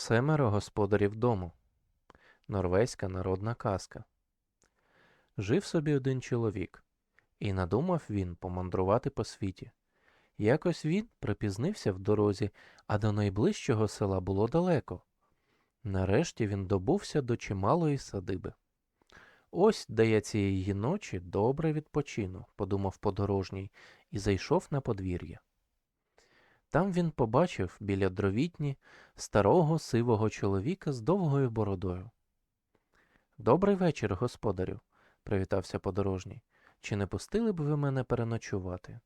Семеро господарів дому. Норвезька народна казка. Жив собі один чоловік, і надумав він помандрувати по світі. Якось він припізнився в дорозі, а до найближчого села було далеко. Нарешті він добувся до чималої садиби. Ось де я цієї ночі добре відпочину, подумав подорожній, і зайшов на подвір'я. Там він побачив біля дровітні старого сивого чоловіка з довгою бородою. Добрий вечір, господарю, привітався подорожній. Чи не пустили б ви мене переночувати?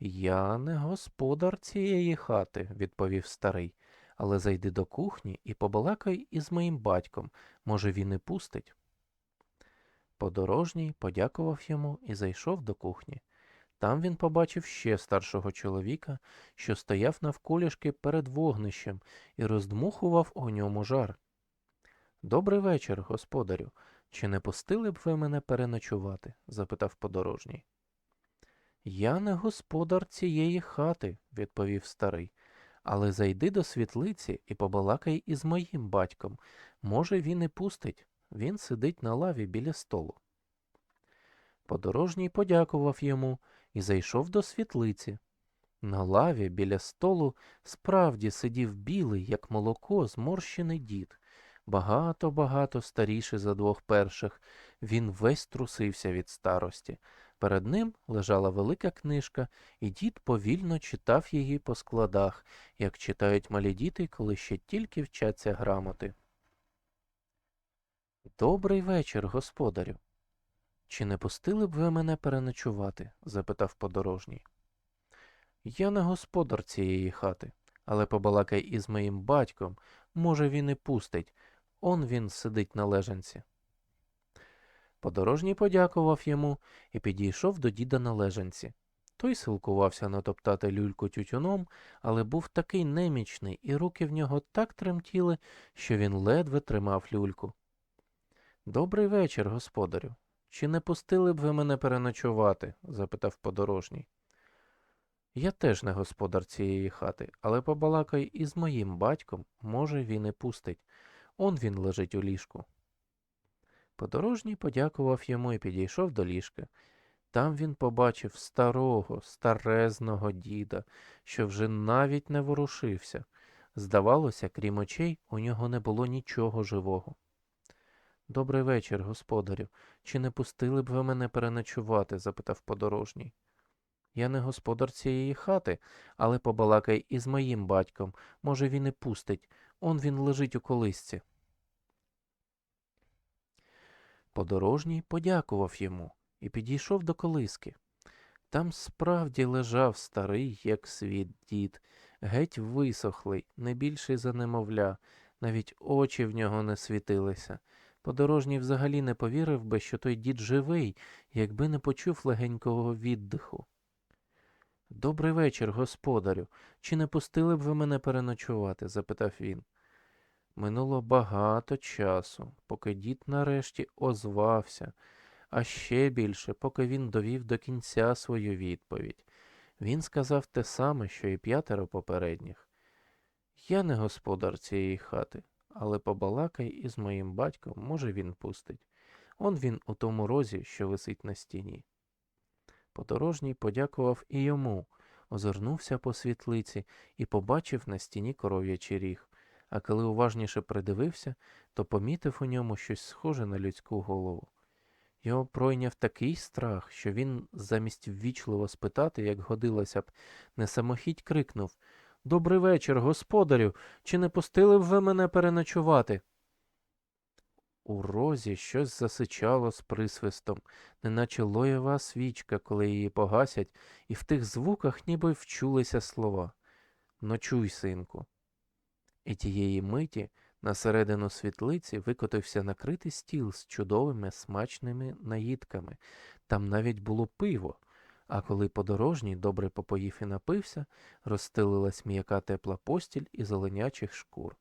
Я не господар цієї хати, відповів старий, але зайди до кухні і побалакай із моїм батьком, може, він і пустить. Подорожній подякував йому і зайшов до кухні. Там він побачив ще старшого чоловіка, що стояв навколішки перед вогнищем і роздмухував у ньому жар. Добрий вечір, господарю. Чи не пустили б ви мене переночувати? запитав подорожній. Я не господар цієї хати, відповів старий, але зайди до світлиці і побалакай із моїм батьком. Може, він і пустить. Він сидить на лаві біля столу. Подорожній подякував йому і зайшов до світлиці. На лаві біля столу справді сидів білий, як молоко, зморщений дід. Багато-багато старіший за двох перших. Він весь трусився від старості. Перед ним лежала велика книжка, і дід повільно читав її по складах, як читають малі діти, коли ще тільки вчаться грамоти. Добрий вечір, господарю. Чи не пустили б ви мене переночувати? запитав подорожній. Я не господар цієї хати, але побалакай із моїм батьком, може, він і пустить. Он він сидить на лежанці. Подорожній подякував йому і підійшов до діда на лежанці. Той силкувався натоптати люльку тютюном, але був такий немічний, і руки в нього так тремтіли, що він ледве тримав люльку. Добрий вечір, господарю. Чи не пустили б ви мене переночувати? запитав подорожній. Я теж не господар цієї хати, але побалакай із моїм батьком, може, він і пустить. Он він лежить у ліжку. Подорожній подякував йому і підійшов до ліжка. Там він побачив старого, старезного діда, що вже навіть не ворушився. Здавалося, крім очей, у нього не було нічого живого. Добрий вечір, господарю. Чи не пустили б ви мене переночувати? запитав подорожній. Я не господар цієї хати, але побалакай із моїм батьком. Може, він і пустить. Он він лежить у колисці. Подорожній подякував йому і підійшов до колиски. Там справді лежав старий, як світ дід, геть висохлий, не більший за немовля, навіть очі в нього не світилися. Подорожній взагалі не повірив би, що той дід живий, якби не почув легенького віддиху. Добрий вечір, господарю. Чи не пустили б ви мене переночувати? запитав він. Минуло багато часу, поки дід нарешті озвався, а ще більше, поки він довів до кінця свою відповідь. Він сказав те саме, що і п'ятеро попередніх. Я не господар цієї хати, але побалакай із моїм батьком, може, він пустить. Он він у тому розі, що висить на стіні. Подорожній подякував і йому, озирнувся по світлиці і побачив на стіні коров'ячий ріг а коли уважніше придивився, то помітив у ньому щось схоже на людську голову. Його пройняв такий страх, що він, замість ввічливо спитати, як годилося б, не самохідь крикнув Добрий вечір, господарю. Чи не пустили б ви мене переночувати? У розі щось засичало з присвистом, неначе лоєва свічка, коли її погасять, і в тих звуках ніби вчулися слова Ночуй, синку. І тієї миті на середину світлиці викотився накритий стіл з чудовими смачними наїдками. Там навіть було пиво. А коли подорожній добре попоїв і напився, розстелилась м'яка тепла постіль і зеленячих шкур.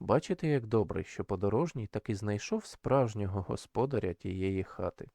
Бачите, як добре, що подорожній таки знайшов справжнього господаря тієї хати.